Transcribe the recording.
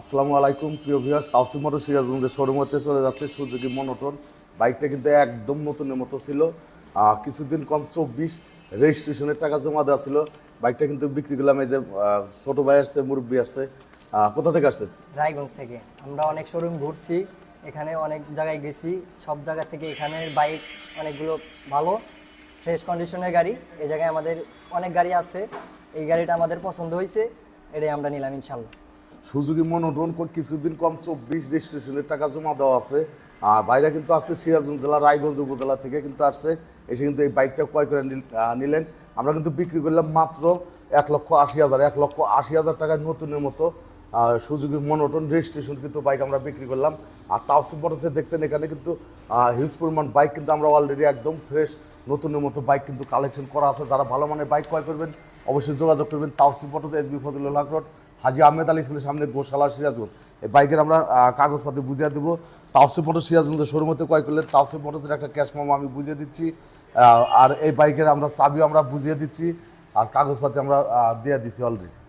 আসসালামু আলাইকুম, প্রিয় ভিউয়ার্স তাওসিম মোটর সিরাজগঞ্জের শোরুমতে চলে যাচ্ছে, সুজুকি মনোটন। বাইকটা কিন্তু একদম নতুনের মতো ছিল। কিছুদিন কম চব্বিশ রেজিস্ট্রেশনের টাকা জমা দেওয়া ছিল। বাইকটা কিন্তু বিক্রি করলাম এই যে ছোট ভাই আসছে, মুরব্বী আসছে। কোথা থেকে আসছে রায়গঞ্জ থেকে। আমরা অনেক শোরুম ঘুরছি, এখানে অনেক জায়গায় গেছি। সব জায়গা থেকে এখানের বাইক অনেকগুলো ভালো ফ্রেশ কন্ডিশনের গাড়ি। এই জায়গায় আমাদের অনেক গাড়ি আছে। এই গাড়িটা আমাদের পছন্দ হয়েছে, এটাই আমরা নিলাম ইনশাল্লাহ। মনোটন কো- কিছুদিন কম চব্বিশ রেজিস্ট্রেশনের টাকা জমা দেওয়া আছে। আর বাইরে কিন্তু আসছে সিরাজগঞ্জ জেলা, রায়গঞ্জ উপজেলা থেকে কিন্তু আসছে। এসে কিন্তু এই বাইকটা ক্রয় করে নিলেন। আমরা কিন্তু বিক্রি করলাম মাত্র এক লক্ষ আশি হাজার। এক লক্ষ আশি হাজার টাকায় নতুনের মতো সুযোগী মনোটন রেজিস্ট্রেশন কিন্তু বাইক আমরা বিক্রি করলাম। আর তাও সুপারসে দেখছেন এখানে কিন্তু হিউজ পরিমাণ বাইক কিন্তু আমরা অলরেডি একদম ফ্রেশ নতুনের মতো বাইক কিন্তু কালেকশন করা আছে। যারা ভালো মানের বাইক ক্রয় করবেন, অবশ্যই যোগাযোগ করবেন। তাও সুপারস S B Fazlul Haq road. Haji Ahmed Ali স্কুলের সামনে গোশালা সিরাজগঞ্জ। এই বাইকের আমরা কাগজপত্র কাগজপাতি বুঝিয়ে দেবো। তাওসিফ মোটর সিরাজগঞ্জের শোরুম হতে ক্রয় করলে তাওসিফ মোটরসের একটা ক্যাশ মামা আমি বুঝিয়ে দিচ্ছি। আর এই বাইকের আমরা চাবিও আমরা বুঝিয়ে দিচ্ছি। আর কাগজপাতি আমরা দিয়ে দিচ্ছি অলরেডি